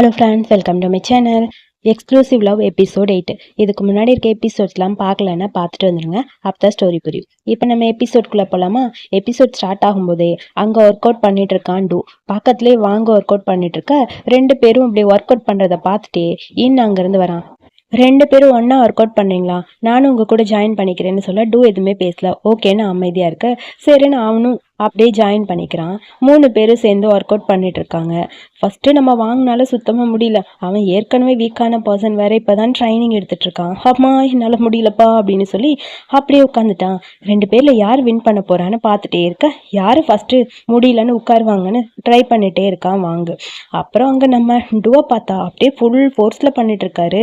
Hello friends welcome to my channel exclusive love episode eight இதுக்கு முன்னாடி இருக்க எபிசோட்ஸ்லாம் பார்க்கலன்னா பார்த்துட்டு வந்துடுங்க அப்போ தான் ஸ்டோரி புரியும். இப்போ நம்ம எபிசோட்குள்ளே போகலாமா எபிசோட் ஸ்டார்ட் ஆகும்போதே அங்கே ஒர்க் அவுட் பண்ணிட்டு இருக்கான் டூ. பக்கத்துலேயே வாங்க ஒர்க் அவுட் பண்ணிட்டு இருக்க. ரெண்டு பேரும் இப்படி ஒர்க் அவுட் பண்ணுறத பார்த்துட்டே இன்னும் அங்கேருந்து வரான். ரெண்டு பேரும் ஒன்றா ஒர்க் அவுட் பண்ணீங்களா? நானும் உங்கள் கூட ஜாயின் பண்ணிக்கிறேன்னு சொல்ல டூ எதுவுமே பேசல. ஓகேன்னு அமைதியாக இருக்க. சரின்னு அவனும் அப்படியே ஜாயின் பண்ணிக்கிறான். மூணு பேரும் சேர்ந்து ஒர்க் அவுட் பண்ணிட்டு இருக்காங்க. ஃபஸ்ட்டு நம்ம வாங்கினால சுத்தமாக முடியல. அவன் ஏற்கனவே வீக்கான பர்சன் வேற இப்போ தான் ட்ரைனிங் எடுத்துட்டு இருக்கான் அம்மா என்னால் முடியலப்பா அப்படின்னு சொல்லி அப்படியே உட்காந்துட்டான் ரெண்டு பேரில் யார் வின் பண்ண போகிறான்னு பார்த்துட்டே இருக்க. யார் ஃபஸ்ட்டு முடியலன்னு உட்காருவாங்கன்னு ட்ரை பண்ணிகிட்டே இருக்கான் வாங்கு. அப்புறம் அங்கே நம்ம டுவா பார்த்தா அப்படியே ஃபுல் ஃபோர்ஸில் பண்ணிட்டுருக்காரு.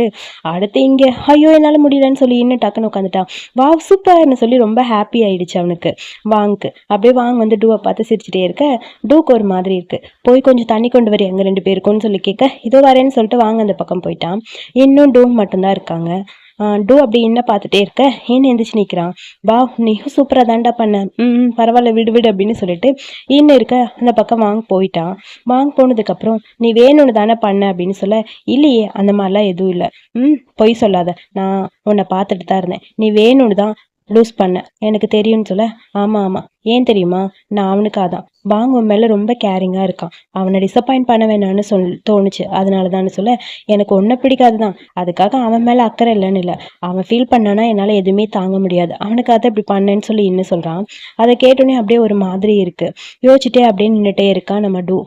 அடுத்து இங்கே ஐயோ என்னால் முடியலன்னு சொல்லி இன்னும் டக்குன்னு உட்காந்துட்டான் வா சூப்பர்னு சொல்லி ரொம்ப ஹாப்பி ஆயிடுச்சு அவனுக்கு. வாங்கு. அப்படியே வாங்க வந்து டூவை பார்த்து சிரிச்சிட்டே இருக்க. டூக்கு ஒரு மாதிரி இருக்கு. போய் கொஞ்சம் தண்ணி கொண்டு வரி எங்கள் ரெண்டு பேருக்கும்னு சொல்லி கேட்க இதோ வரேன்னு சொல்லிட்டு வாங்க அந்த பக்கம் போயிட்டான் இன்னும் டூ மட்டும்தான் இருக்காங்க. ஆஹ் டூ அப்படி என்ன பார்த்துட்டே இருக்க? ஏன் எந்திரிச்சு நிற்கிறான் வா நீயும் சூப்பராக தாண்டா பண்ண. ம் ம், பரவாயில்ல விடு விடு அப்படின்னு சொல்லிட்டு இன்னும் இருக்க அந்த பக்கம் வாங்க போயிட்டான் வாங்க போனதுக்கப்புறம் நீ வேணும்னு தானே பண்ண அப்படின்னு சொல்ல இல்லையே அந்த மாதிரிலாம் எதுவும் இல்லை. ம் பொய் சொல்லாத. நான் உன்னை பார்த்துட்டு தான் இருந்தேன். நீ வேணும்னு தான் லூஸ் பண்ண. எனக்கு தெரியும்னு சொல்ல? ஆமாம் ஆமாம் ஏன் தெரியுமா? நான் அவனுக்காக தான் பாங் உன் மேலே ரொம்ப கேரிங்காக இருக்கான். அவனை டிசப்பாயிண்ட் பண்ண வேணாம்னு சொல் தோணுச்சு. அதனால தான் சொல்ல எனக்கு ஒன்றை பிடிக்காது தான் அதுக்காக அவன் மேலே அக்கறை இல்லைன்னு இல்லை. அவன் ஃபீல் பண்ணானா என்னால் எதுவுமே தாங்க முடியாது. அவனுக்காக தான் இப்படி பண்ணேன்னு சொல்லி இன்னும் சொல்கிறான் அதை கேட்டோன்னே அப்படியே ஒரு மாதிரி இருக்குது யோசிச்சுட்டே அப்படியே நின்றுட்டே இருக்கான் நம்ம டூ.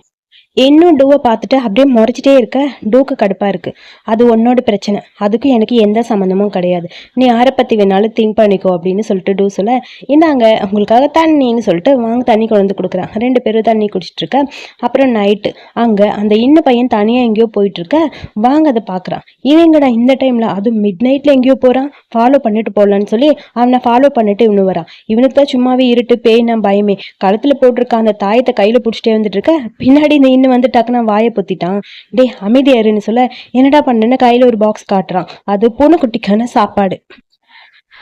இன்னும் டூவை பார்த்துட்டு அப்படியே முறைச்சிட்டே இருக்க. டூக்கு கடுப்பாக இருக்குது அது உன்னோட பிரச்சனை. அதுக்கும் எனக்கு எந்த சம்மந்தமும் கிடையாது. நீ யாரை பற்றி வேணாலும் திங்க் பண்ணிக்கோ அப்படின்னு சொல்லிட்டு டூ சொல்ல இந்தாங்க உங்களுக்காக தண்ணின்னு சொல்லிட்டு வாங்க தண்ணி கொண்டு வந்து கொடுக்குறான் ரெண்டு பேரும் தண்ணி குடிச்சிட்டு இருக்க. அப்புறம் நைட்டு அங்கே அந்த இன்ன பையன் தனியாக எங்கேயோ போயிட்டுருக்க வாங்க அதை பார்க்குறான். இவங்கடா இந்த டைமில் அதுவும் மிட் நைட்டில் எங்கேயோ போகிறான் ஃபாலோ பண்ணிட்டு போகலான்னு சொல்லி அவனை ஃபாலோ பண்ணிட்டு இவனு வரான். இவனுக்கு தான் சும்மாவே இருட்டு பேய் நான் பயமே. கழுத்தில் போட்டிருக்க அந்த தாயத்தை கையில் பிடிச்சிட்டே வந்துட்டு இருக்க. பின்னாடி இந்த நின்று வந்து டக்குன்னு வாயை பொத்திட்டான். டே அமைதியாருன்னு சொல்ல என்னடா பண்ணுன்னு கையில் ஒரு பாக்ஸ் காட்டுறான். அது பூனைக்குட்டிக்கான சாப்பாடு.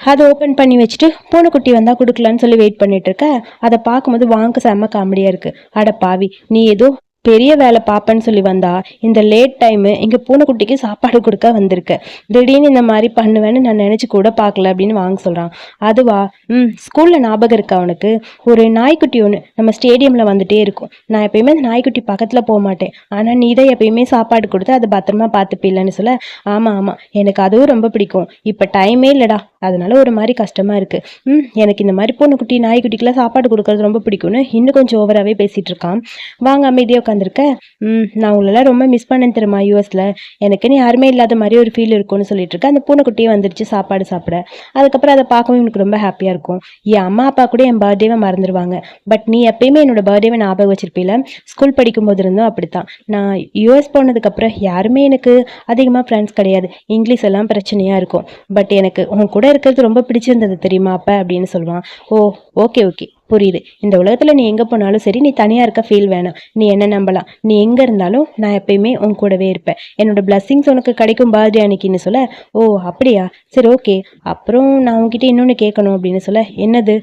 அதை ஓப்பன் பண்ணி வச்சுட்டு பூனைக்குட்டி வந்தால் கொடுக்கலான்னு சொல்லி வெயிட் பண்ணிட்டு இருக்க. அதை பார்க்கும்போது வாங்க செம்ம காமெடியாக இருக்கு. அட பாவி நீ ஏதோ பெரிய வேலை பார்ப்பேன்னு சொல்லி வந்தா இந்த லேட் டைமு இங்கே பூனைக்குட்டிக்கு சாப்பாடு கொடுக்க வந்திருக்க. திடீர்னு இந்த மாதிரி பண்ணுவேன்னு நான் நினச்சி கூட பார்க்கல அப்படின்னு வாங்க சொல்கிறான் அதுவா ம் ஸ்கூலில் ஞாபகம் இருக்கா அவனுக்கு ஒரு நாய்க்குட்டி ஒன்று நம்ம ஸ்டேடியமில் வந்துட்டே இருக்கும். நான் எப்பயுமே அந்த நாய்க்குட்டி பக்கத்தில் போக மாட்டேன். ஆனால் நீ தான் எப்பயுமே சாப்பாடு கொடுத்து அதை பத்திரமா பார்த்துப்பில்லன்னு சொல்ல ஆமாம் ஆமாம் எனக்கு அதுவும் ரொம்ப பிடிக்கும். இப்போ டைமே இல்லைடா. அதனால ஒரு மாதிரி கஷ்டமாக இருக்குது ம் எனக்கு இந்த மாதிரி பூனைக்குட்டி நாய்க்குட்டிக்கெலாம் சாப்பாடு கொடுக்கறது ரொம்ப பிடிக்கும்னு இன்னும் கொஞ்சம் ஓவராகவே பேசிகிட்டு இருக்கான். வாங்க அமைதியாக உட்காந்துருக்க ம் நான் உங்களெல்லாம் ரொம்ப மிஸ் பண்ணேன் தெரியுமா யூஎஸில் எனக்குன்னு யாருமே இல்லாத மாதிரி ஒரு ஃபீல் இருக்கும்னு சொல்லிட்டு இருக்கேன் அந்த பூனைக்குட்டியே வந்துருச்சு சாப்பாடு சாப்பிட. அதுக்கப்புறம் அதை பார்க்கவும் எனக்கு ரொம்ப ஹாப்பியாக இருக்கும். என் அம்மா அப்பா கூட என் பர்த்டேவை மறந்துடுவாங்க பட் நீ எப்பயுமே என்னோட பர்த்டேவை ஞாபகம் வச்சிருப்பீல? ஸ்கூல் படிக்கும்போது இருந்தும் அப்படித்தான். நான் யூஎஸ் போனதுக்கப்புறம் யாருமே எனக்கு அதிகமாக ஃப்ரெண்ட்ஸ் கிடையாது. இங்கிலீஷ் எல்லாம் பிரச்சனையாக இருக்கும். பட் எனக்கு உன் கூட இருக்கிறது ரொம்ப பிடிச்சிருந்தது தெரியுமா அப்போ? அப்படின்னு சொல்லுவான். ஓ ஓகே ஓகே புரியுது. இந்த உலகத்தில் நீ எங்கே போனாலும் சரி நீ தனியாக இருக்க ஃபீல் வேணாம். நீ என்ன நம்பலாம்? நீ எங்கே இருந்தாலும் நான் எப்பயுமே உன் கூடவே இருப்பேன். என்னோட பிளஸ்ஸிங்ஸ் உனக்கு கிடைக்கும் பர்த்டே அன்னைக்குன்னு சொல்ல ஓ அப்படியா? சரி ஓகே அப்புறம் நான் உங்ககிட்ட இன்னொன்று கேட்கணும் அப்படின்னு சொல்ல என்னது?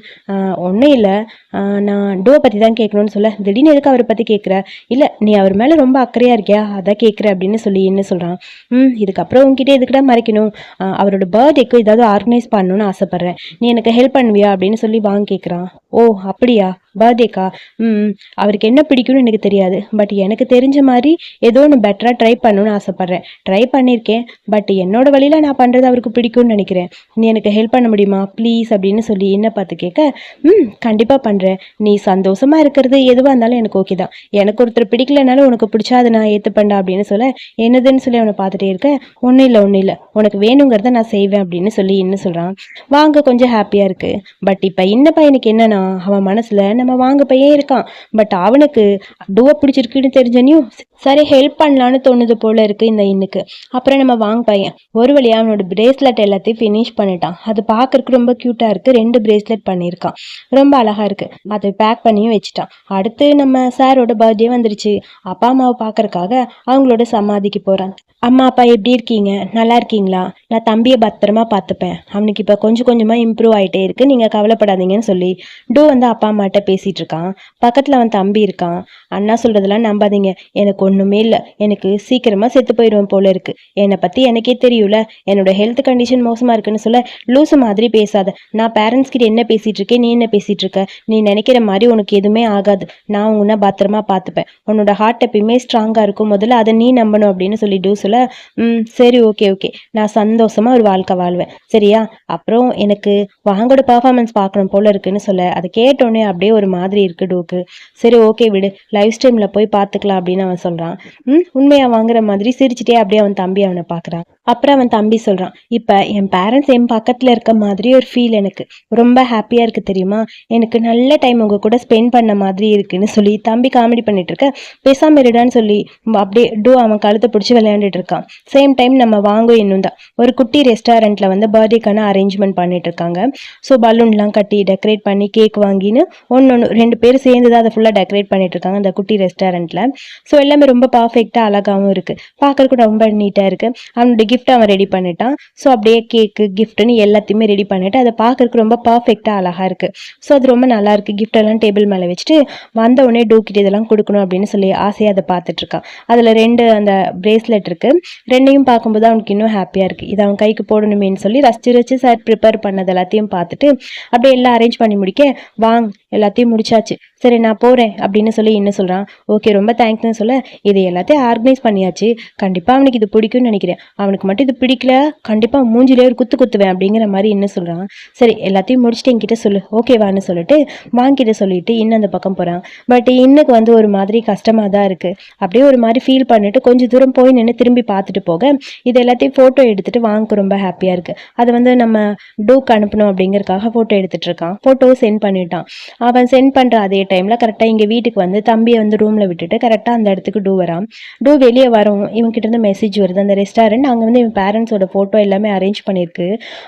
ஒன்றும் இல்லை. நான் டோவை பற்றி தான் கேட்கணும்னு சொல்ல திடீர்னு எதுக்கு அவரை பற்றி கேட்குற? இல்லை நீ அவர் மேலே ரொம்ப அக்கறையாக இருக்கியா? அதான் கேட்குற அப்படின்னு சொல்லி என்ன சொல்கிறான் ம் இதுக்கப்புறம் உன்கிட்ட எதுக்கிட்ட மறைக்கணும்? அவரோட பர்த்டேக்கு ஏதாவது ஆர்கனைஸ் பண்ணணும்னு ஆசைப்பட்றேன். நீ எனக்கு ஹெல்ப் பண்ணுவியா அப்படின்னு சொல்லி வாங்க கேட்குறான். ஓ அப்படியா? பர்த்டேக்கா? ம் அவருக்கு என்ன பிடிக்கும்னு எனக்கு தெரியாது. பட் எனக்கு தெரிஞ்ச மாதிரி ஏதோ ஒன்று பெட்டராக ட்ரை பண்ணணும்னு ஆசைப்பட்றேன். ட்ரை பண்ணியிருக்கேன். பட் என்னோட வழியில் நான் பண்ணுறது அவருக்கு பிடிக்கும்னு நினைக்கிறேன். நீ எனக்கு ஹெல்ப் பண்ண முடியுமா? ப்ளீஸ் அப்படின்னு சொல்லி என்ன பார்த்து கேட்க ம் கண்டிப்பாக பண்ணுறேன் நீ சந்தோஷமாக இருக்கிறது எதுவாக இருந்தாலும் எனக்கு ஓகே தான். எனக்கு ஒருத்தர் பிடிக்கலனாலும் உனக்கு பிடிச்சா அதை நான் ஏற்றுப்பண்டா அப்படின்னு சொல்ல என்னதுன்னு சொல்லி அவனை பார்த்துட்டே இருக்கேன் ஒன்றும் இல்லை ஒன்றும் இல்லை. உனக்கு வேணுங்கிறத நான் செய்வேன் அப்படின்னு சொல்லி என்ன சொல்கிறான் வாங்க கொஞ்சம் ஹாப்பியாக இருக்குது பட் இப்போ இந்த பையனுக்கு என்னன்னா அவன் மனசில் நம்ம வாங்க பையன் இருக்கான். பட் அவனுக்கு அடுவை பிடிச்சிருக்குன்னு தெரிஞ்சனையும் சரி ஹெல்ப் பண்ணலான்னு தோணுது போல இருக்கு இந்த இன்னுக்கு. அப்புறம் நம்ம வாங்க பையன். ஒரு வழியாக அவனோட பிரேஸ்லெட் எல்லாத்தையும் ஃபினிஷ் பண்ணிட்டான். அது பார்க்கறதுக்கு ரொம்ப க்யூட்டாக இருக்குது ரெண்டு பிரேஸ்லெட் பண்ணியிருக்கான். ரொம்ப அழகாக இருக்குது அதை பேக் பண்ணியும் வச்சுட்டான். அடுத்து நம்ம சாரோட பர்த்டே வந்துருச்சு. அப்பா அம்மாவை பார்க்கறக்காக அவங்களோட சமாதிக்கு போகிறான் அம்மா அப்பா எப்படி இருக்கீங்க? நல்லா இருக்கீங்களா? நான் தம்பியை பத்திரமா பார்த்துப்பேன். அவனுக்கு இப்போ கொஞ்சம் கொஞ்சமாக இம்ப்ரூவ் ஆகிட்டே இருக்கு. நீங்கள் கவலைப்படாதீங்கன்னு சொல்லி டூ வந்து அப்பா அம்மாட்ட பேசிட்டு இருக்கான். பக்கத்துல அவன் தம்பி இருக்கான். அண்ணா சொல்றதெல்லாம் நம்பாதீங்க. எனக்கு ஒண்ணுமே இல்லை. எனக்கு சீக்கிரமா செத்து போயிடுவேன் போல இருக்கு. என்னை பத்தி எனக்கே தெரியும்ல. என்னோட ஹெல்த் கண்டிஷன் மோசமா இருக்குன்னு சொல்ல லூசு மாதிரி பேசாத. நான் பேரண்ட்ஸ் கிட்ட என்ன பேசிட்டு இருக்கேன் நீ என்ன பேசிட்டு இருக்க? நீ நினைக்கிற மாதிரி உனக்கு எதுவுமே ஆகாது. நான் உன்னை பத்திரமா பார்த்துப்பேன். உன்னோட ஹார்ட் எப்பயுமே ஸ்ட்ராங்கா இருக்கும். முதல்ல அதை நீ நம்பணும் அப்படின்னு சொல்லிட்டு சொல்ல ம் சரி ஓகே ஓகே நான் சந்தோஷமா ஒரு வாழ்க்கை வாழ்வேன். சரியா? அப்புறம் எனக்கு வாங்கோட பர்ஃபார்மன்ஸ் பார்க்கணும் போல இருக்குன்னு சொல்ல. அதுக்கே கேட்டோன்னே அப்படியே ஒரு மாதிரி இருக்கு டூக்கு. சரி ஓகே விடு. லைஃப் ஸ்ட்ரீம்ல போய் பார்த்துக்கலாம் அப்படின்னு அவன் சொல்றான். ம் உண்மையா வாங்குற மாதிரி சிரிச்சுட்டே அப்படியே அவன் தம்பி அவனை பாக்குறான் அப்புறம் அவன் தம்பி சொல்றான் இப்போ என் பேரண்ட்ஸ் என் பக்கத்துல இருக்க மாதிரி ஒரு ஃபீல் எனக்கு. ரொம்ப ஹாப்பியா இருக்கு தெரியுமா? எனக்கு நல்ல டைம் உங்க கூட ஸ்பெண்ட் பண்ண மாதிரி இருக்குன்னு சொல்லி தம்பி காமெடி பண்ணிட்டு இருக்க. பேசாம இருடான்னு சொல்லி அப்படியே டூ அவன் கழுத்தை பிடிச்சி விளையாண்டுட்டு இருக்கான். சேம் டைம் நம்ம வாங்கும் இன்னும் தான். ஒரு குட்டி ரெஸ்டாரண்ட்ல வந்து பர்த்டேக்கான அரேஞ்ச்மெண்ட் பண்ணிட்டு இருக்காங்க. ஸோ பலூன்லாம் கட்டி டெக்கரேட் பண்ணி கேக் வாங்கின்னு ஒன்று ஒன்று ரெண்டு பேரும் சேர்ந்து தான் அதை ஃபுல்லாக டெக்கரேட் பண்ணிட்டு இருக்காங்க அந்த குட்டி ரெஸ்டாரண்ட்டில் ஸோ எல்லாமே ரொம்ப பர்ஃபெக்டாக அழகாகவும் இருக்கு. பார்க்குறதுக்கு ரொம்ப நீட்டாக இருக்கு. அவனுடைய கிஃப்ட் அவன் ரெடி பண்ணிட்டான். ஸோ அப்படியே கேக்கு கிஃப்ட்னு எல்லாத்தையுமே ரெடி பண்ணிட்டு அதை பார்க்கறதுக்கு ரொம்ப பர்ஃபெக்டாக அழகா இருக்கு. ஸோ அது ரொம்ப நல்லா இருக்கு. Gift எல்லாம் டேபிள் மேலே வச்சுட்டு வந்த உடனே டூக்கிட்டு இதெல்லாம் கொடுக்கணும் அப்படின்னு சொல்லி ஆசையாக அதை பார்த்துட்டு இருக்கான். அதில் ரெண்டு அந்த பிரேஸ்லெட் இருக்கு. ரெண்டையும் பார்க்கும்போது அவனுக்கு இன்னும் ஹாப்பியாக இருக்கு. இது அவன் கைக்கு போடணுமேன்னு சொல்லி ரசிச்சு ரசிச்சு சார் ப்ரிப்பேர் பண்ணது எல்லாத்தையும் பார்த்துட்டு அப்படியே எல்லாம் அரேஞ்ச் பண்ணி முடிக்க வாங் எல்லாத்தையும் முடிச்சாச்சு. சரி நான் போகிறேன் அப்படின்னு சொல்லி என்ன சொல்கிறான் ஓகே ரொம்ப தேங்க்ஸ்னு சொல்ல இது எல்லாத்தையும் ஆர்கனைஸ் பண்ணியாச்சு. கண்டிப்பாக அவனுக்கு இது பிடிக்கும்னு நினைக்கிறேன். அவனுக்கு மட்டும் இது பிடிக்கல கண்டிப்பாக மூஞ்சிலே ஒரு குத்து குத்துவேன் அப்படிங்கிற மாதிரி என்ன சொல்கிறான் சரி எல்லாத்தையும் முடிச்சுட்டு என்கிட்ட சொல்லு. ஓகேவான்னு சொல்லிட்டு வாங்கிட்ட சொல்லிட்டு இன்னும் அந்த பக்கம் போகிறான் பட் இன்னுக்கு வந்து ஒரு மாதிரி கஷ்டமாக தான் இருக்குது அப்படியே ஒரு மாதிரி ஃபீல் பண்ணிட்டு கொஞ்சம் தூரம் போய் நின்று திரும்பி பார்த்துட்டு போக இது எல்லாத்தையும் ஃபோட்டோ எடுத்துட்டு வாங்க ரொம்ப ஹாப்பியாக இருக்குது அதை வந்து நம்ம டூக்கு அனுப்பணும் அப்படிங்கறதுக்காக ஃபோட்டோ எடுத்துட்டு இருக்கான். ஃபோட்டோ சென்ட் பண்ணிட்டான். அவன் சென்ட் பண்ணுற அதே டைமில் கரெக்டாக இங்கே வீட்டுக்கு வந்து தம்பியை வந்து ரூமில் விட்டுட்டு கரெக்டாக அந்த இடத்துக்கு டூ வரான். டூ வெளியே வரும். இவன்கிட்ட மெசேஜ் வருது. அந்த ரெஸ்டாரண்ட் அங்கே வந்து இவன் பேரண்ட்ஸோட ஃபோட்டோ எல்லாமே அரேஞ்ச் பண்ணியிருக்கு.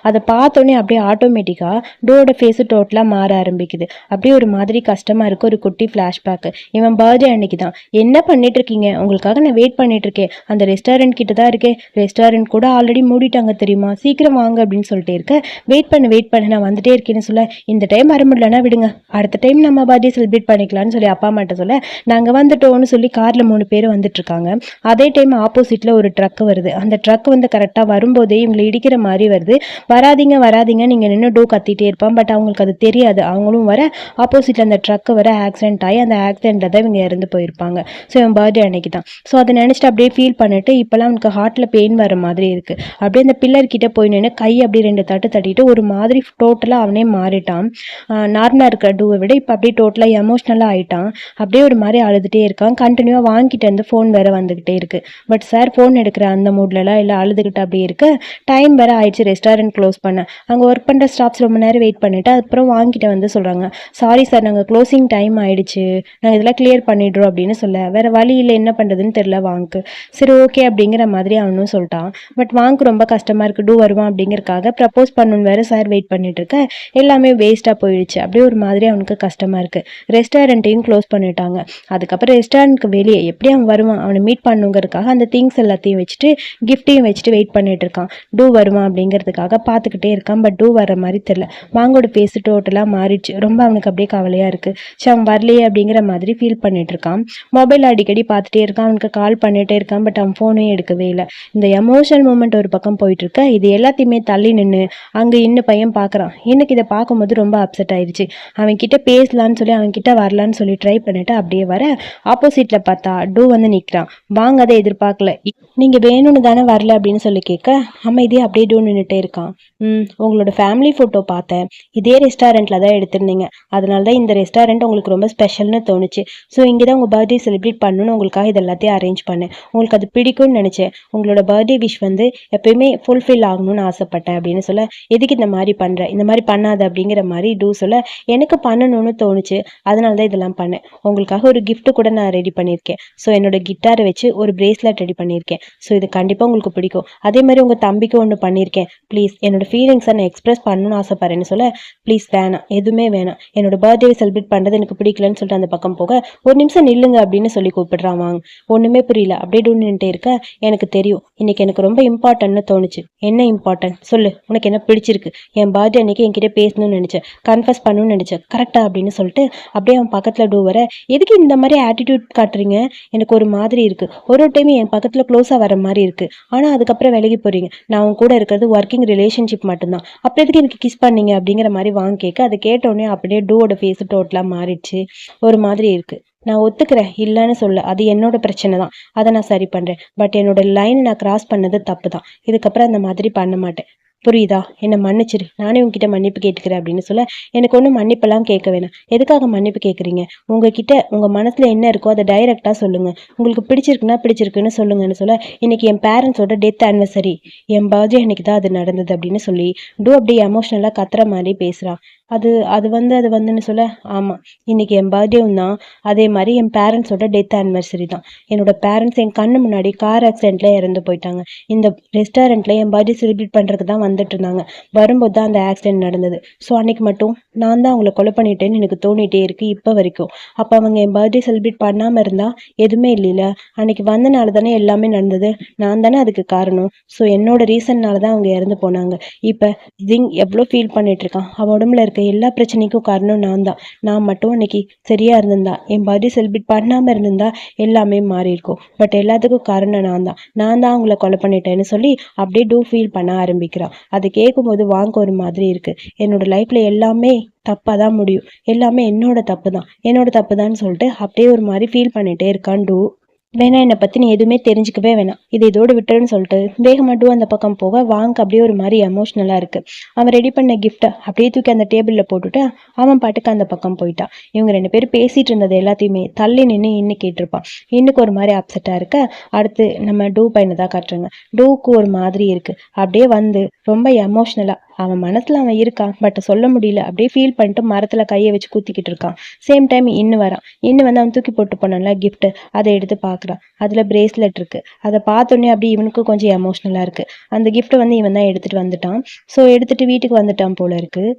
அதை பார்த்தோன்னே அப்படியே ஆட்டோமேட்டிக்காக டூவோட ஃபேஸு டோட்டலாக மாற ஆரம்பிக்குது. அப்படியே ஒரு மாதிரி கஷ்டமாக இருக்குது ஒரு குட்டி ஃப்ளாஷ்பேக்கு இவன் பர்த்டே அன்னைக்கு தான். என்ன பண்ணிட்டு இருக்கீங்க? உங்களுக்காக நான் வெயிட் பண்ணிட்டு இருக்கேன். அந்த ரெஸ்டாரண்ட் கிட்ட தான் இருக்கேன். ரெஸ்டாரண்ட் கூட ஆல்ரெடி மூடிட்டாங்க தெரியுமா? சீக்கிரம் வாங்க அப்படின்னு சொல்லிட்டு இருக்க. வெயிட் பண்ணு வெயிட் பண்ண. நான் வந்துட்டே இருக்கேன்னு சொல்ல. இந்த டைம் வர முடியலன்னா விடுங்க. அடுத்த டைம் நம்ம பர்த்டே செலிப்ரேட் பண்ணிக்கலாம்னு சொல்லி அப்பா அம்மாட்ட சொல்ல நாங்கள் வந்துட்டோம்னு சொல்லி காரில் மூணு பேர் வந்துட்டுருக்காங்க. அதே டைம் ஆப்போசிட்டில் ஒரு ட்ரக் வருது. அந்த ட்ரக் வந்து கரெக்டாக வரும்போதே இவங்களை இடிக்கிற மாதிரி வருது. வராதீங்க வராதீங்க. நீங்கள் நின்று டூ கத்திட்டே இருப்பான் பட் அவங்களுக்கு அது தெரியாது. அவங்களும் வர ஆப்போசிட்டில் அந்த ட்ரக்கு வர ஆக்சிடென்ட் ஆகி அந்த ஆக்சிடென்ட்டில் தான் இவங்க இறந்து போயிருப்பாங்க. ஸோ இவன் பர்த்டே அன்னைக்கு தான். ஸோ அதை நினச்சிட்டு அப்படியே ஃபீல் பண்ணிட்டு இப்போலாம் அவனுக்கு ஹார்ட்டில் பெயின் வர மாதிரி இருக்குது அப்படியே அந்த பில்லர் கிட்ட போய் நின்று கை அப்படியே ரெண்டு தட்டு தட்டிட்டு ஒரு மாதிரி டோட்டலாக அவனே மாறிட்டான். நார்மலாக இருக்கிற டூவை விட இப்போ அப்படியே டோட்டலாக எமோஷ்னலாக ஆகிட்டான் அப்படியே ஒரு மாதிரி அழுதுகிட்டே இருக்கான். கண்டினியூவாக வாங்கிட்டு வந்து ஃபோன் வேறு வந்துக்கிட்டே இருக்குது பட் சார் ஃபோன் எடுக்கிற அந்த மூட்லலாம் இல்லை அழுதுகிட்டு அப்படியே இருக்க. டைம் வேறு ஆயிடுச்சு ரெஸ்டாரண்ட் க்ளோஸ் பண்ண. அங்கே ஒர்க் பண்ணுற ஸ்டாஃப்ஸ் ரொம்ப நேரம் வெயிட் பண்ணிவிட்டு அப்புறம் வாங்கிட்டு வந்து சொல்கிறாங்க சாரி சார் நாங்கள் க்ளோசிங் டைம் ஆயிடுச்சு. நாங்கள் இதெல்லாம் கிளியர் பண்ணிடுறோம் அப்படின்னு சொல்ல. வேறு வழி இல்லை என்ன பண்ணுறதுன்னு தெரில வாங்கு. சரி ஓகே அப்படிங்கிற மாதிரி அவனும் சொல்லிட்டான். பட் வாங்க ரொம்ப கஷ்டமாக இருக்கு டூ வருவான் அப்படிங்கிறக்காக ப்ரப்போஸ் பண்ணணும்னு வேற சார் வெயிட் பண்ணிட்டு இருக்க. எல்லாமே வேஸ்ட்டாக போயிடுச்சு. அப்படியே ஒரு மாதிரி அவனுக்கு கஷ்டமாக இருக்கு. ரெஸ்டாரண்ட்டையும் க்ளோஸ் பண்ணிட்டாங்க. அதுக்கப்புறம் ரெஸ்டாரண்ட்க்கு வெளியே எப்படி அவன் வருவான்? அவனை மீட் பண்ணுங்கிறதுக்காக அந்த திங்ஸ் எல்லாத்தையும் வச்சுட்டு கிஃப்ட்டையும் வச்சுட்டு வெயிட் பண்ணிட்டு இருக்கான். டூ வருவான் அப்படிங்கிறதுக்காக பார்த்துக்கிட்டே இருக்கான். பட் டூ வர மாதிரி தெரில வாங்கோட பேசு டோட்டலாக மாறிடுச்சு. ரொம்ப அவனுக்கு அப்படியே கவலையாக இருக்குது சரி அவன் வரலையே அப்படிங்கிற மாதிரி ஃபீல் பண்ணிட்டு இருக்கான். மொபைல் அடிக்கடி பார்த்துட்டே இருக்கான். அவனுக்கு கால் பண்ணிட்டே இருக்கான். பட் அவன் ஃபோனையும் எடுக்கவே இல்லை. இந்த எமோஷனல் மூமெண்ட் ஒரு பக்கம் போயிட்டு இருக்க. இது எல்லாத்தையுமே தள்ளி நின்று அங்கே இன்னும் பையன் பார்க்குறான். எனக்கு இதை பார்க்கும்போது ரொம்ப அப்செட் ஆயிடுச்சு அவன் கிட்ட பேசலான்னு சொல்லி அவன்கிட்ட வரலான்னு சொல்லி ட்ரை பண்ணிட்டு அப்படியே வர ஆப்போசிட்ல பார்த்தா டூ வந்து நிற்கிறான் வாங்க அதை எதிர்பார்க்கல. நீங்க வேணும்னு தானே வரல அப்படின்னு சொல்லி கேட்க அமைதியாக அப்படியே டூ நின்றுட்டே இருக்கான். ம் உங்களோட ஃபேமிலி ஃபோட்டோ பார்த்தேன். இதே ரெஸ்டாரண்ட்ல தான் எடுத்திருந்தீங்க. அதனால தான் இந்த ரெஸ்டாரண்ட் உங்களுக்கு ரொம்ப ஸ்பெஷல்னு தோணுச்சு. ஸோ இங்கே தான் உங்கள் பர்த்டே செலிப்ரேட் பண்ணணும்னு உங்களுக்காக இது எல்லாத்தையும் அரேஞ்ச் பண்ணேன். உங்களுக்கு அது பிடிக்கும்னு நினச்சேன். உங்களோட பர்த்டே விஷ் வந்து எப்பயுமே ஃபுல்ஃபில் ஆகணும்னு ஆசைப்பட்டேன் அப்படின்னு சொல்ல எதுக்கு இந்த மாதிரி பண்ணுற இந்த மாதிரி பண்ணாத அப்படிங்கிற மாதிரி டூ சொல்ல எனக்கு பண்ணணும்னு தோணுச்சு. அதனால தான் இதெல்லாம் பண்ணேன். உங்களுக்காக ஒரு கிஃப்ட் கூட நான் ரெடி பண்ணியிருக்கேன். ஸோ என்னோட கிட்டாரை வச்சு ஒரு பிரேஸ்லெட் ரெடி பண்ணியிருக்கேன். ஸோ இது கண்டிப்பாக உங்களுக்கு பிடிக்கும். அதே மாதிரி உங்கள் தம்பிக்கு ஒன்று பண்ணியிருக்கேன். ப்ளீஸ் என்னோட ஃபீலிங்ஸை நான் எக்ஸ்பிரஸ் பண்ணணும்னு ஆசைப்பட்றேன்னு சொல்ல ப்ளீஸ் வேணாம். எதுவுமே வேணாம். என்னோட பர்த்டே செலிப்ரேட் பண்ணுறது எனக்கு பிடிக்கலன்னு சொல்லிட்டு அந்த பக்கம் போக ஒரு நிமிஷம் நில்லுங்க அப்படின்னு சொல்லி கூப்பிடுறான் வாங்க. ஒன்றுமே புரியல. அப்படியே டூ இருக்க. எனக்கு தெரியும். இன்னைக்கு எனக்கு ரொம்ப இம்பார்ட்டன்ட்னு தோணுச்சு. என்ன இம்பார்ட்டன்ட் சொல்லு. உனக்கு என்ன பிடிச்சிருக்கு? என் பர்த்டே அன்னைக்கு என்கிட்ட பேசணும்னு நினச்சேன். கன்ஃபஸ் பண்ணணும்னு நினச்சேன். கரெக்ட் கரெக்டா அப்படின்னு சொல்லிட்டு அப்படியே அவன் பக்கத்தில் டூ வர எதுக்கு இந்த மாதிரி ஆட்டிடியூட் காட்டுறீங்க? எனக்கு ஒரு மாதிரி இருக்குது ஒரு ஒரு டைம் என் பக்கத்தில் க்ளோஸாக வர மாதிரி இருக்கு. ஆனால் அதுக்கப்புறம் விலகி போகிறீங்க நான் உன் கூட இருக்கிறது ஒர்க்கிங் ரிலேஷன்ஷிப் மட்டும்தான். அப்புறம் எதுக்கு எனக்கு கிஸ் பண்ணீங்க? அப்படிங்கிற மாதிரி வாங்க கேட்க அதை கேட்டோடனே அப்படியே டூவோட ஃபேஸ் டோட்டலாக மாறிடுச்சு. ஒரு மாதிரி இருக்கு. நான் ஒத்துக்கிறேன். இல்லைன்னு சொல்ல. அது என்னோட பிரச்சனை தான். அதை நான் சரி பண்ணுறேன் பட் என்னோட லைன் நான் கிராஸ் பண்ணது தப்பு தான். இதுக்கப்புறம் அந்த மாதிரி பண்ண மாட்டேன். புரியுதா? என்னை மன்னிச்சிரு. நானே உங்ககிட்ட மன்னிப்பு கேட்டுக்கிறேன் அப்படின்னு சொல்ல எனக்கு ஒன்றும் மன்னிப்பெல்லாம் கேட்க வேணாம். எதுக்காக மன்னிப்பு கேட்குறீங்க? உங்ககிட்ட உங்கள் மனசில் என்ன இருக்கோ அதை டைரெக்டாக சொல்லுங்கள் உங்களுக்கு பிடிச்சிருக்குன்னா பிடிச்சிருக்குன்னு சொல்லுங்கன்னு சொல்ல இன்னைக்கு என் பேரண்ட்ஸோட டெத் ஆனிவர்சரி என் பர்த்டே அன்னைக்கு தான் அது நடந்தது அப்படின்னு சொல்லி டூ அப்படியே எமோஷ்னலாக கத்துற மாதிரி பேசுகிறான் அது அது வந்து அது வந்துன்னு சொல்ல ஆமாம் இன்றைக்கி என் பர்த்டேவும் தான் அதே மாதிரி என் பேரண்ட்ஸோட டெத் ஆனிவர்சரி தான். என்னோட பேரண்ட்ஸ் என் கண்ணு முன்னாடி கார் ஆக்சிடெண்ட்டில் இறந்து போயிட்டாங்க. இந்த ரெஸ்டாரண்ட்டில் என் பர்த்டே செலிப்ரேட் பண்ணுறதுக்கு தான் வந்துட்டு இருந்தாங்க. வரும்போது தான் அந்த ஆக்சிடென்ட் நடந்தது. ஸோ அன்னைக்கு மட்டும் நான் தான் அவங்கள கொலை பண்ணிட்டேன்னு எனக்கு தோணிட்டே இருக்குது இப்போ வரைக்கும். அப்போ அவங்க என் பர்த்டே செலிப்ரேட் பண்ணாமல் இருந்தால் எதுவுமே இல்லைல்ல. அன்னைக்கு வந்தனால தானே எல்லாமே நடந்தது. நான் தானே அதுக்கு காரணம். ஸோ என்னோட ரீசன்னால தான் அவங்க இறந்து போனாங்க. இப்போ ஜிங் எவ்வளோ ஃபீல் பண்ணிட்டு இருக்கான்? அவன் உடம்புல இருக்க எல்லா பிரச்சனைக்கும் காரணம் நான் தான் நான் மட்டும் அன்னைக்கு சரியா இருந்திருந்தா என் பர்த்டே செலிப்ரேட் பண்ணாமல் இருந்திருந்தா எல்லாமே மாறி இருக்கும் பட் எல்லாத்துக்கும் காரணம் நான் தான் நான் தான் அவங்கள கொலை பண்ணிட்டேன்னு சொல்லி அப்படியே டூ ஃபீல் பண்ண ஆரம்பிக்கிறான் அதை கேட்கும்போது வாங்க ஒரு மாதிரி இருக்கு. என்னோட லைஃப்ல எல்லாமே தப்பாக தான் முடியும். எல்லாமே என்னோட தப்பு தான் என்னோட தப்பு தான் சொல்லிட்டு அப்படியே ஒரு மாதிரி ஃபீல் பண்ணிட்டே இருக்கான் டூ வேணா என்னை பற்றி நீ எதுவுமே தெரிஞ்சுக்கவே வேணாம். இதை இதோடு விட்டுருன்னு சொல்லிட்டு வேகமாட்டும் அந்த பக்கம் போக வாங்க அப்படியே ஒரு மாதிரி எமோஷ்னலாக இருக்குது அவன் ரெடி பண்ண கிஃப்ட்டை அப்படியே தூக்கி அந்த டேபிளில் போட்டுட்டு அவன் பாட்டுக்கு அந்த பக்கம் போயிட்டான் இவங்க ரெண்டு பேரும் பேசிகிட்டு இருந்தது எல்லாத்தையுமே தள்ளி நின்று இன்னும் கேட்டிருப்பான். இன்னுக்கு ஒரு மாதிரி அப்செட்டாக இருக்க. அடுத்து நம்ம டூ பையனை தான் காட்டுறாங்க. டூக்கு ஒரு மாதிரி இருக்குது அப்படியே வந்து ரொம்ப எமோஷ்னலாக அவன் மனசில் அவன் இருக்கான் பட் சொல்ல முடியல. அப்படியே ஃபீல் பண்ணிட்டு மரத்தில் கையை வச்சு குத்திக்கிட்டு இருக்கான். சேம் டைம் இன்னும் வரான். இன்னும் வந்து அவன் தூக்கி போட்டு போனான்ல கிஃப்ட்டு அதை எடுத்து பார்க்குறான். அதில் பிரேஸ்லெட் இருக்குது அதை பார்த்தோன்னே அப்படியே இவனுக்கும் கொஞ்சம் எமோஷ்னலாக இருக்குது அந்த கிஃப்ட்டை வந்து இவன் தான் எடுத்துகிட்டு வந்துட்டான். ஸோ எடுத்துகிட்டு வீட்டுக்கு வந்துட்டான் போல இருக்குது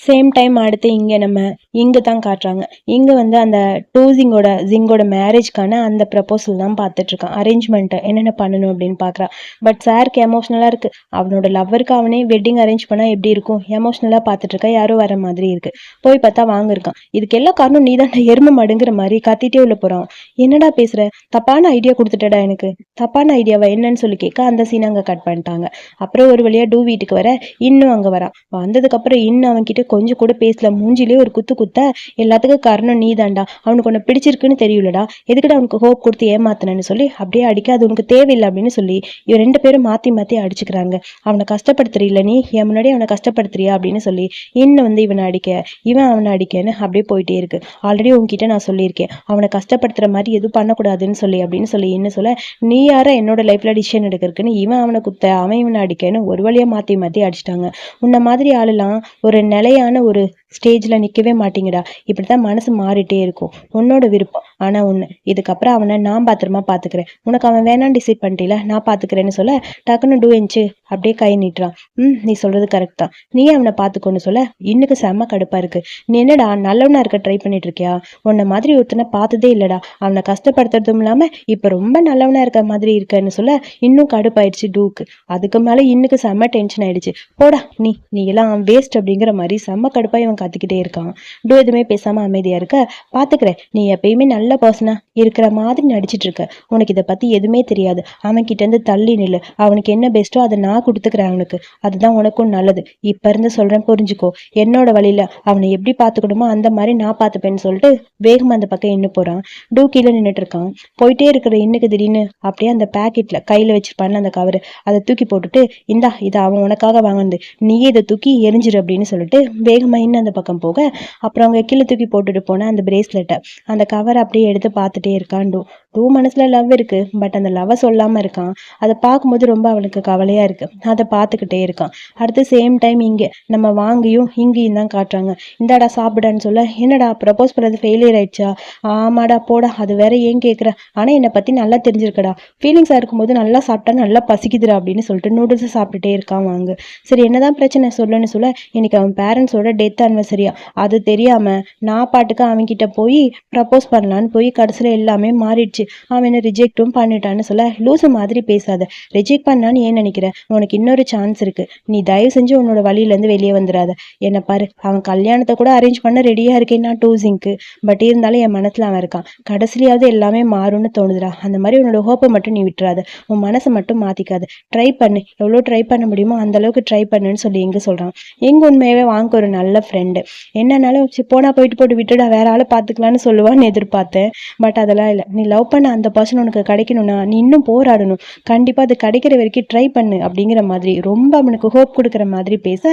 சேம் டைம் அடுத்து இங்கே நம்ம இங்கே தான் காட்டுறாங்க. இங்கே வந்து அந்த டூசிங்கோட ஜிங்கோட மேரேஜ்க்கான அந்த ப்ரப்போசல் தான் பார்த்துட்ருக்கான். அரேஞ்ச்மெண்ட்டு என்னென்ன பண்ணணும் அப்படின்னு பார்க்குறா. பட் சாருக்கு எமோஷ்னலாக இருக்குது அவனோட லவ்வருக்கு அவனே வெட்டிங் அரேஞ்ச் பண்ணால் எப்படி இருக்கும்? எமோஷ்னலாக பார்த்துட்ருக்கா? யாரோ வர மாதிரி இருக்குது போய் பார்த்தா வாங்கிருக்கான் இதுக்கு எல்லா காரணம் நீ தான் எருமை மடுங்கிற மாதிரி கத்திட்டே உள்ள போகிறான் என்னடா பேசுகிற தப்பான ஐடியா கொடுத்துட்டடா எனக்கு. தப்பான ஐடியாவை என்னன்னு சொல்லி கேட்க அந்த சீன் அங்கே கட் பண்ணிட்டாங்க. அப்புறம் ஒரு வழியாக டூ வீட்டுக்கு வர இன்னும் அங்கே வரான். வந்ததுக்கப்புறம் இன்னும் அவன்கிட்ட கொஞ்சம் கூட பேசல. மூஞ்சிலே ஒரு குத்து குத்த எல்லாத்துக்கும் காரணம் நீ தாண்டா அவனுக்கு உன்னை பிடிச்சிருக்குன்னு தெரியலடா எதுக்குடா அவனுக்கு ஹோப் கொடுத்து ஏமாத்தினு சொல்லி அப்படியே அடிக்க அது உனக்கு தேவையில்லை அப்படின்னு சொல்லி இவன் ரெண்டு பேரும் மாற்றி மாற்றி அடிச்சுக்கிறாங்க. அவனை கஷ்டப்படுத்துறீல்ல நீ? என் முன்னாடி அவனை கஷ்டப்படுத்துறியா அப்படின்னு சொல்லி இன்னும் வந்து இவனை அடிக்க? இவன் அவனை அடிக்கன்னு அப்படியே போயிட்டே இருக்கு. ஆல்ரெடி உன்கிட்ட நான் சொல்லியிருக்கேன். அவனை கஷ்டப்படுத்துற மாதிரி எதுவும் பண்ணக்கூடாதுன்னு சொல்லி அப்படின்னு சொல்லி என்ன சொல்ல? நீ யாரா என்னோட லைஃப்ல டிசிஷன் எடுக்கிறதுக்குன்னு இவன் அவனை குத்த அவன் இவனை அடிக்கன்னு ஒரு வழியா மாற்றி மாற்றி அடிச்சிட்டாங்க. உன்ன மாதிரி ஆளுலாம் ஒரு நிலை நிலையான ஒரு ஸ்டேஜில் நிற்கவே மாட்டீங்கடா இப்படி தான் மனசு மாறிட்டே இருக்கும். உன்னோட விருப்பம். ஆனால் ஒன்று இதுக்கப்புறம் அவனை நான் பாத்திரமா பார்த்துக்கிறேன் உனக்கு அவன் வேணான்னு டிசைட் பண்ணிட்டீல நான் பார்த்துக்கிறேன்னு சொல்ல டக்குன்னு டூ இன்ச்சு அப்படியே கை நீட்டுறான். ம் நீ சொல்கிறது கரெக்ட் தான். நீ அவனை பார்த்துக்கோன்னு சொல்ல இன்னுக்கு செம்ம கடுப்பாக இருக்கு. நீ என்னடா நல்லவனா இருக்க ட்ரை பண்ணிட்டு இருக்கியா உன்னை மாதிரி ஒருத்தனை பார்த்ததே இல்லடா. அவனை கஷ்டப்படுத்துறதும் இல்லாமல் இப்போ ரொம்ப நல்லவனா இருக்க மாதிரி இருக்கன்னு சொல்ல இன்னும் கடுப்பாயிடுச்சு டூக்கு. அதுக்கு மேலே இன்னுக்கு செம்ம டென்ஷன் ஆயிடுச்சு. போடா நீ நீ எல்லாம் வேஸ்ட் அப்படிங்கிற மாதிரி செம்ம கடுப்பாக இவன் கத்திக்கிட்டே இருக்கான். டூ எதுவுமே பேசாம அமைதியா இருக்க. பாத்துக்கிறேன் நீ எப்பயுமே நல்ல பர்சனா இருக்கிற மாதிரி நடிச்சிட்டு இருக்க. உனக்கு இதை பத்தி எதுவுமே தெரியாது. அவன் கிட்ட இருந்து தள்ளி நில்லு. அவனுக்கு என்ன பெஸ்ட்டோ அதை நான் கொடுத்துக்கிறேன் அவனுக்கு. அதுதான் உனக்கும் நல்லது. இப்ப இருந்து சொல்றேன் புரிஞ்சுக்கோ. என்னோட வழியில அவனை எப்படி பாத்துக்கணுமோ அந்த மாதிரி நான் பார்த்துப்பேன்னு சொல்லிட்டு வேகமா அந்த பக்கம் இன்னும் போறான். டூ கீழே நின்னுட்டு இருக்கான். போயிட்டே இருக்கிற இன்னுக்கு திடீர்னு அப்படியே அந்த பேக்கெட்ல கையில வச்சிருப்பான்ல அந்த கவர் அதை தூக்கி போட்டுட்டு இந்தா இதை அவன் உனக்காக வாங்கினது நீயே இதை தூக்கி எரிஞ்சிரு அப்படின்னு சொல்லிட்டு வேகமா இன்னும் அந்த பக்கம் போக அப்புறம் அவங்க கீழே தூக்கி போட்டுட்டு போன அந்த பிரேஸ்லெட்டை அந்த கவர் அப்படியே எடுத்து பார்த்துட்டே இருக்கான் டூ மனசுல லவ் இருக்கு பட் அந்த லவ்வை சொல்லாம இருக்கான். அதை பார்க்கும்போது ரொம்ப அவளுக்கு கவலையா இருக்கு. அதை பார்த்துக்கிட்டே இருக்கான். அடுத்து சேம் டைம் இங்கே நம்ம வாங்கியும் இங்கேயும் தான் காட்டுறாங்க. இந்தாடா சாப்பிடான்னு சொல்ல என்னடா ப்ரப்போஸ் பண்ணுறது ஃபெயிலியர் ஆயிடுச்சா? ஆமாடா போடா அது வேற ஏன் கேட்குற ஆனால் என்னை பற்றி நல்லா தெரிஞ்சிருக்கடா. ஃபீலிங்ஸாக இருக்கும்போது நல்லா சாப்பிட்டா நல்லா பசிக்குதுடா அப்படின்னு சொல்லிட்டு நூடுல்ஸை சாப்பிட்டுட்டே இருக்கான் வாங்க சரி என்னதான் பிரச்சனை சொல்லுன்னு சொல்ல இன்னைக்கு அவன் பேரண்ட்ஸோட டெத் அனிவர்சரியா அது தெரியாமல் நான் பாட்டுக்கு அவன்கிட்ட போய் ப்ரப்போஸ் பண்ணலான்னு போய் கடைசியில் எல்லாமே மாறிடுச்சு. ஆச்சு அவன் என்ன ரிஜெக்ட்டும் பண்ணிட்டான்னு சொல்ல லூசு மாதிரி பேசாத. ரிஜெக்ட் பண்ணான்னு ஏன் நினைக்கிற? உனக்கு இன்னொரு சான்ஸ் இருக்கு. நீ தயவு செஞ்சு உன்னோட வழியிலேருந்து வெளியே வந்துடாத. என்னை பாரு அவன் கல்யாணத்தை கூட அரேஞ்ச் பண்ண ரெடியாக இருக்கேன் நான் டூசிங்க்கு பட் இருந்தாலும் என் மனசில் அவன் இருக்கான். கடைசிலியாவது எல்லாமே மாறும்னு தோணுதுடா. அந்த மாதிரி உன்னோட ஹோப்பை மட்டும் நீ விட்டுறாத. உன் மனசை மட்டும் மாற்றிக்காது ட்ரை பண்ணு. எவ்வளோ ட்ரை பண்ண முடியுமோ அந்த அளவுக்கு ட்ரை பண்ணுன்னு சொல்லி எங்கே சொல்கிறான் எங்கள் உண்மையாகவே வாங்க ஒரு நல்ல ஃப்ரெண்டு என்னன்னாலும் சரி போனால் போயிட்டு போட்டு விட்டுடா. வேற ஆளை பார்த்துக்கலான்னு சொல்லுவான்னு எதிர்பார்த்தேன். பட் அதெல்லாம் இல்லை. நீ லவ் பண்ண அந்த பர்சன் உனக்கு கிடைக்கணும்னா நீ இன்னும் போராடணும். கண்டிப்பாக அது கிடைக்கிற வரைக்கும் ட்ரை பண்ணு அப்படிங்கிற மாதிரி ரொம்ப அவனுக்கு ஹோப் கொடுக்குற மாதிரி பேச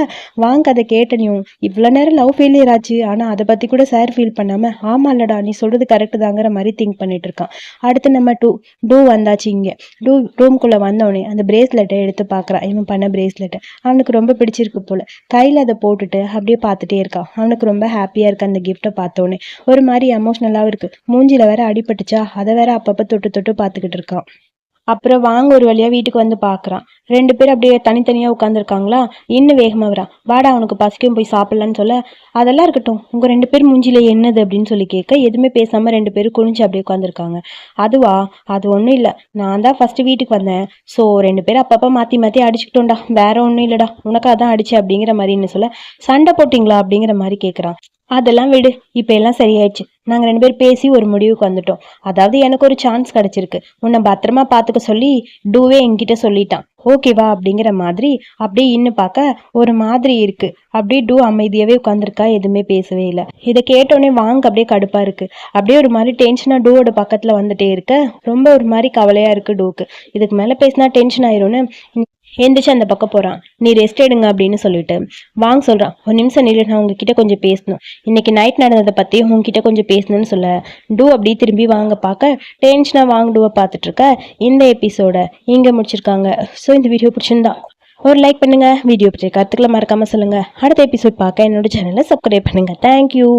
வாங்க அதை கேட்டனியும் இவ்வளோ நேரம் லவ் ஃபெயிலியர் ஆச்சு ஆனால் அதை பற்றி கூட சார் ஃபீல் பண்ணாமல் ஆமா இல்லடா நீ சொல்கிறது கரெக்டு தாங்கிற மாதிரி திங்க் பண்ணிட்டு இருக்கான். அடுத்து நம்ம டூ டூ வந்தாச்சு இங்கே. டூ ரூம்குள்ளே வந்தோடனே அந்த பிரேஸ்லெட்டை எடுத்து பார்க்குறான் இவன் பண்ண பிரேஸ்லெட்டை அவனுக்கு ரொம்ப பிடிச்சிருக்கு போல். கையில் அதை போட்டுட்டு அப்படியே பார்த்துட்டே இருக்கான் அவனுக்கு ரொம்ப ஹாப்பியாக இருக்கு அந்த கிஃப்ட்டை பார்த்தோன்னே ஒரு மாதிரி எமோஷ்னலாகவும் இருக்குது மூஞ்சியில் வேற அடிபட்டுச்சா? அதை வேற அப்பப்போ தொட்டு தொட்டு பார்த்துக்கிட்டு இருக்கான். அப்புறம் வாங்க ஒரு வழியாக வீட்டுக்கு வந்து பார்க்குறான் ரெண்டு பேரும் அப்படியே தனித்தனியாக உட்காந்துருக்காங்களா இன்னும் வேகமாக வரான் வாடா அவனுக்கு பசிக்கும் போய் சாப்பிட்லான்னு சொல்ல. அதெல்லாம் இருக்கட்டும். உங்கள் ரெண்டு பேர் மூஞ்சில என்னது அப்படின்னு சொல்லி கேட்க எதுவுமே பேசாமல் ரெண்டு பேரும் குனிஞ்சு அப்படியே உட்காந்துருக்காங்க அதுவா? அது ஒன்றும் இல்லை. நான் தான் ஃபஸ்ட்டு வீட்டுக்கு வந்தேன். ஸோ ரெண்டு பேரும் அப்பப்போ மாற்றி மாற்றி அடிச்சுக்கிட்டோம்டா. வேற ஒன்றும் இல்லைடா. உனக்காக தான் அடிச்சு அப்படிங்கிற மாதிரின்னு சொல்ல சண்டை போட்டிங்களா அப்படிங்கிற மாதிரி கேட்குறான் அதெல்லாம் விடு. இப்போ எல்லாம் சரியாயிடுச்சு. நாங்கள் ரெண்டு பேரும் பேசி ஒரு முடிவுக்கு வந்துட்டோம். அதாவது எனக்கு ஒரு சான்ஸ் கிடச்சிருக்கு. உன்னை பத்திரமா பார்த்துக்க சொல்லி டூவே என்கிட்ட சொல்லிட்டான். ஓகேவா அப்படிங்கிற மாதிரி அப்படியே இன்னும் பார்க்க ஒரு மாதிரி இருக்கு. அப்படியே டூ அமைதியாகவே உட்காந்துருக்கா எதுவுமே பேசவே இல்லை. இதை கேட்டோடனே வாங்க அப்படியே கடுப்பாக இருக்கு. அப்படியே ஒரு மாதிரி டென்ஷனாக டூவோட பக்கத்தில் வந்துட்டே இருக்க. ரொம்ப ஒரு மாதிரி கவலையாக இருக்கு டூக்கு. இதுக்கு மேலே பேசினா டென்ஷன் ஆயிரும்னு எந்திரிச்சு அந்த பக்கம் போகிறான் நீ ரெஸ்ட் எடுங்க அப்படின்னு சொல்லிட்டு. வாங்க சொல்கிறான் ஒரு நிமிஷம் நில்லு நான் உங்ககிட்ட கொஞ்சம் பேசணும். இன்னைக்கு நைட் நடந்ததை பற்றி உங்ககிட்ட கொஞ்சம் பேசணும்னு சொல்ல. டூ அப்படியே திரும்பி வாங்க பார்க்க. டென்ஷனாக வாங்க டூவை பார்த்துட்ருக்க இந்த எபிசோட இங்கே முடிச்சிருக்காங்க. ஸோ இந்த வீடியோ பிடிச்சிருந்தா ஒரு லைக் பண்ணுங்க. வீடியோ பிடிச்சிருக்க கருத்துக்களை மறக்காமல் சொல்லுங்க. அடுத்த எபிசோட் பார்க்க. என்னோட சேனலை சப்ஸ்கிரைப் பண்ணுங்க. தேங்க்யூ